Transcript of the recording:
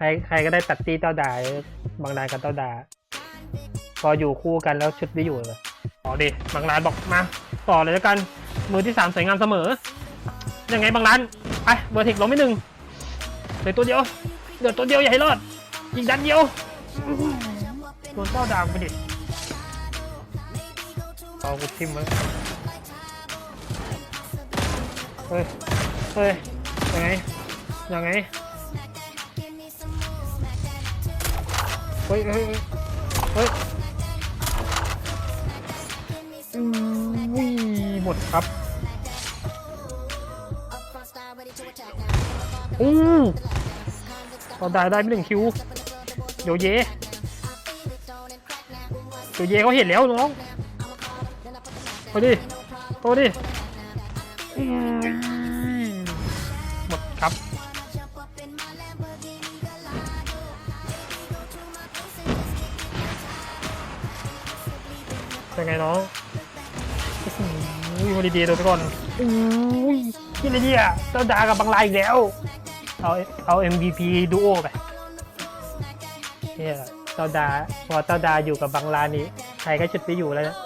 ใครใครก็ได้ตัดตีเต้าดาบางรานกับเต้าดา พออยู่คู่กันแล้วชุดไม่อยู่เลยต่อดิบางรานบอกมาต่อเลยแล้วกันมือที่สามสวยงามเสมอ ยังไงบางรานไปเบอร์เทคลงไม่หนึ่งเหลือตัวเดียวเหลือตัวเดียวอย่าให้รอดยิงดันเดียวโดนเต้าดาวไปดิเอากูทิมไว้เฮ้ยเฮ้ยยังไงยังไง เฮ้ยเฮ้ยเฮ้ยหมดครับอู้เราได้ได้ไม่หนึ่งคิวเดี๋ยวเย่เดี๋ยวเย่เขาเห็นแล้วน้องเอาดิเอาดิหมดครับ เป็นไงน้องอุ้ยวันดีๆโดนไปก่อนอุ้ยที่อะไรเนี่ยเจ้าดากับบางลายอีกแล้ว เอาเอา MVP ดูโอไปเนี่ยเจ้าดาพอเจ้าดาอยู่กับบางลานี้ใครก็ชุดไปอยู่แล้วนะ